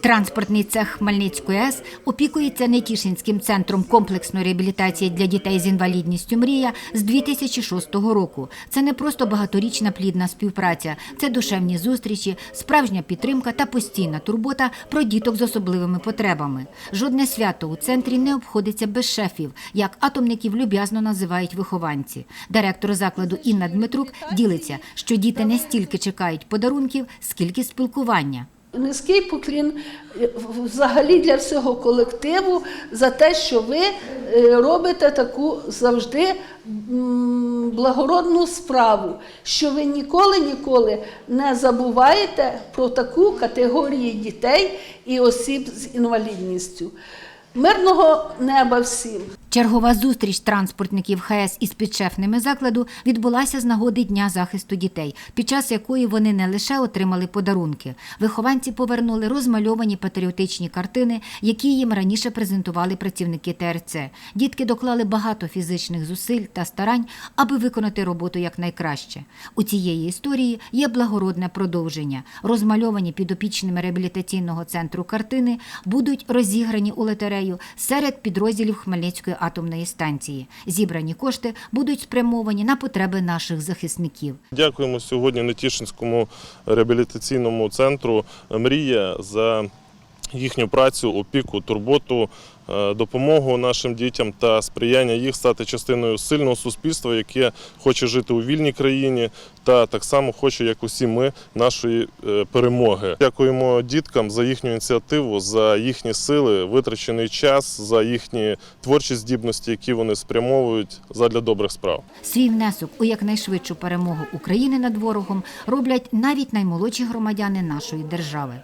Транспортний цех Хмельницької АЕС опікується Нетішинським центром комплексної реабілітації для дітей з інвалідністю Мрія з 2006 року. Це не просто багаторічна плідна співпраця, це душевні зустрічі, справжня підтримка та постійна турбота про діток з особливими потребами. Жодне свято у центрі не обходиться без шефів, як атомників люб'язно називають вихованці. Директор закладу Інна Дмитрук ділиться, що діти не стільки чекають подарунків, скільки спілкування. Низький поклін е, взагалі для всього колективу за те, що ви е, робите таку завжди благородну справу, що ви ніколи ніколи не забуваєте про таку категорію дітей і осіб з інвалідністю. Мирного неба всім! Чергова зустріч транспортників ХС із підшефними закладу відбулася з нагоди Дня захисту дітей, під час якої вони не лише отримали подарунки. Вихованці повернули розмальовані патріотичні картини, які їм раніше презентували працівники ТРЦ. Дітки доклали багато фізичних зусиль та старань, аби виконати роботу якнайкраще. У цієї історії є благородне продовження. Розмальовані підопічними реабілітаційного центру картини будуть розіграні у лотерею серед підрозділів Хмельницької атомної станції. Зібрані кошти будуть спрямовані на потреби наших захисників. Дякуємо сьогодні Нетішинському реабілітаційному центру Мрія за їхню працю, опіку, турботу, е, допомогу нашим дітям та сприяння їх стати частиною сильного суспільства, яке хоче жити у вільній країні та так само хоче, як усі ми, нашої е, перемоги. Дякуємо діткам за їхню ініціативу, за їхні сили, витрачений час, за їхні творчі здібності, які вони спрямовують задля добрих справ. Свій внесок у якнайшвидшу перемогу України над ворогом роблять навіть наймолодші громадяни нашої держави.